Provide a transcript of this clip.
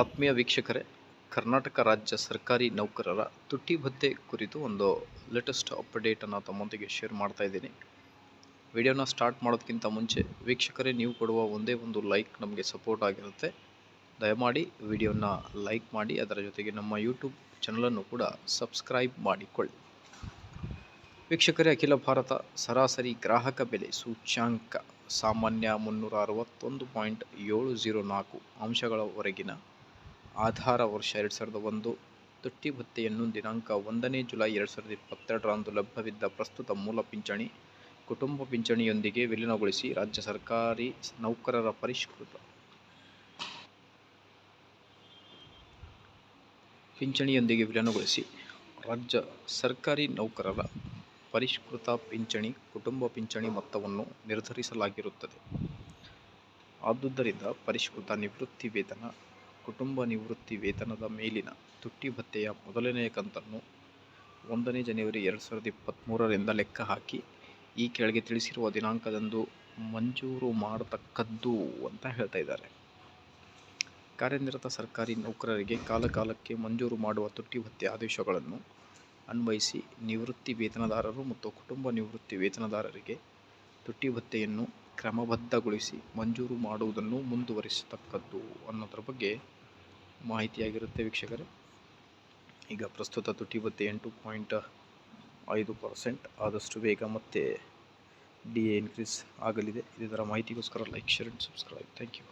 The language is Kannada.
ಆತ್ಮೀಯ ವೀಕ್ಷಕರೇ, ಕರ್ನಾಟಕ ರಾಜ್ಯ ಸರ್ಕಾರಿ ನೌಕರರ ತುಟ್ಟಿ ಭತ್ಯೆ ಕುರಿತು ಒಂದು ಲೇಟೆಸ್ಟ್ ಅಪ್ಡೇಟನ್ನು ತಮ್ಮೊಂದಿಗೆ ಶೇರ್ ಮಾಡ್ತಾ ಇದ್ದೀನಿ. ವಿಡಿಯೋನ ಸ್ಟಾರ್ಟ್ ಮಾಡೋದಕ್ಕಿಂತ ಮುಂಚೆ ವೀಕ್ಷಕರೇ, ನೀವು ಕೊಡುವ ಒಂದೇ ಒಂದು ಲೈಕ್ ನಮಗೆ ಸಪೋರ್ಟ್ ಆಗಿರುತ್ತೆ. ದಯಮಾಡಿ ವಿಡಿಯೋನ ಲೈಕ್ ಮಾಡಿ, ಅದರ ಜೊತೆಗೆ ನಮ್ಮ ಯೂಟ್ಯೂಬ್ ಚಾನಲನ್ನು ಕೂಡ ಸಬ್ಸ್ಕ್ರೈಬ್ ಮಾಡಿಕೊಳ್ಳಿ. ವೀಕ್ಷಕರೇ, ಅಖಿಲ ಭಾರತ ಸರಾಸರಿ ಗ್ರಾಹಕ ಬೆಲೆ ಸೂಚ್ಯಾಂಕ ಸಾಮಾನ್ಯ ಮುನ್ನೂರ ಅರವತ್ತೊಂದು ಪಾಯಿಂಟ್ ಏಳು ಜೀರೋ ನಾಲ್ಕು ಅಂಶಗಳವರೆಗಿನ ಆಧಾರ ವರ್ಷ ಎರಡು ಸಾವಿರದ ಒಂದು. ತುಟ್ಟಿ ಭತ್ಯೆಯನ್ನು ದಿನಾಂಕ ಒಂದನೇ ಜುಲೈ ಎರಡು ಸಾವಿರದ ಇಪ್ಪತ್ತೆರಡರಂದು ಲಭ್ಯವಿದ್ದ ಪ್ರಸ್ತುತ ಮೂಲ ಪಿಂಚಣಿ, ಕುಟುಂಬ ಪಿಂಚಣಿಯೊಂದಿಗೆ ವಿಲೀನಗೊಳಿಸಿ ರಾಜ್ಯ ಸರ್ಕಾರಿ ನೌಕರರ ಪರಿಷ್ಕೃತ. ಪಿಂಚಣಿಯೊಂದಿಗೆ ವಿಲೀನಗೊಳಿಸಿ ರಾಜ್ಯ ಸರ್ಕಾರಿ ನೌಕರರ ಪರಿಷ್ಕೃತ ಪಿಂಚಣಿ, ಕುಟುಂಬ ಪಿಂಚಣಿ ಮೊತ್ತವನ್ನು ನಿರ್ಧರಿಸಲಾಗಿರುತ್ತದೆ. ಆದುದರಿಂದ ಪರಿಷ್ಕೃತ ನಿವೃತ್ತಿ ವೇತನ ಕುಟುಂಬ ನಿವೃತ್ತಿ ವೇತನದ ಮೇಲಿನ ತುಟ್ಟಿ ಭತ್ಯೆಯ ಮೊದಲನೆಯ ಕಂತನ್ನು ಒಂದನೇ ಜನವರಿ ಎರಡು ಸಾವಿರದ ಇಪ್ಪತ್ತ್ಮೂರರಿಂದ ಲೆಕ್ಕ ಹಾಕಿ, ಈ ಕೆಳಗೆ ತಿಳಿಸಿರುವ ದಿನಾಂಕದಂದು ಮಂಜೂರು ಮಾಡತಕ್ಕದ್ದು ಅಂತ ಹೇಳ್ತಾ ಇದ್ದಾರೆ. ಕಾರ್ಯನಿರತ ಸರ್ಕಾರಿ ನೌಕರರಿಗೆ ಕಾಲಕಾಲಕ್ಕೆ ಮಂಜೂರು ಮಾಡುವ ತುಟ್ಟಿ ಭತ್ಯೆ ಆದೇಶಗಳನ್ನು ಅನ್ವಯಿಸಿ ನಿವೃತ್ತಿ ವೇತನದಾರರು ಮತ್ತು ಕುಟುಂಬ ನಿವೃತ್ತಿ ವೇತನದಾರರಿಗೆ ತುಟ್ಟಿ ಭತ್ಯೆಯನ್ನು ಕ್ರಮಬದ್ಧಗೊಳಿಸಿ ಮಂಜೂರು ಮಾಡುವುದನ್ನು ಮುಂದುವರಿಸತಕ್ಕದ್ದು ಅನ್ನೋದ್ರ ಬಗ್ಗೆ ಮಾಹಿತಿಯಾಗಿರುತ್ತೆ ವೀಕ್ಷಕರೇ. ಈಗ ಪ್ರಸ್ತುತ ತುಟಿ ಭತ್ಯೆ ಎಂಟು ಪಾಯಿಂಟ್ ಐದು ಪರ್ಸೆಂಟ್ ಆದಷ್ಟು ಬೇಗ ಮತ್ತೆ ಡಿ ಎ ಇನ್ಕ್ರೀಸ್ ಆಗಲಿದೆ. ಇದರ ಮಾಹಿತಿಗೋಸ್ಕರ like, share and subscribe. Thank you.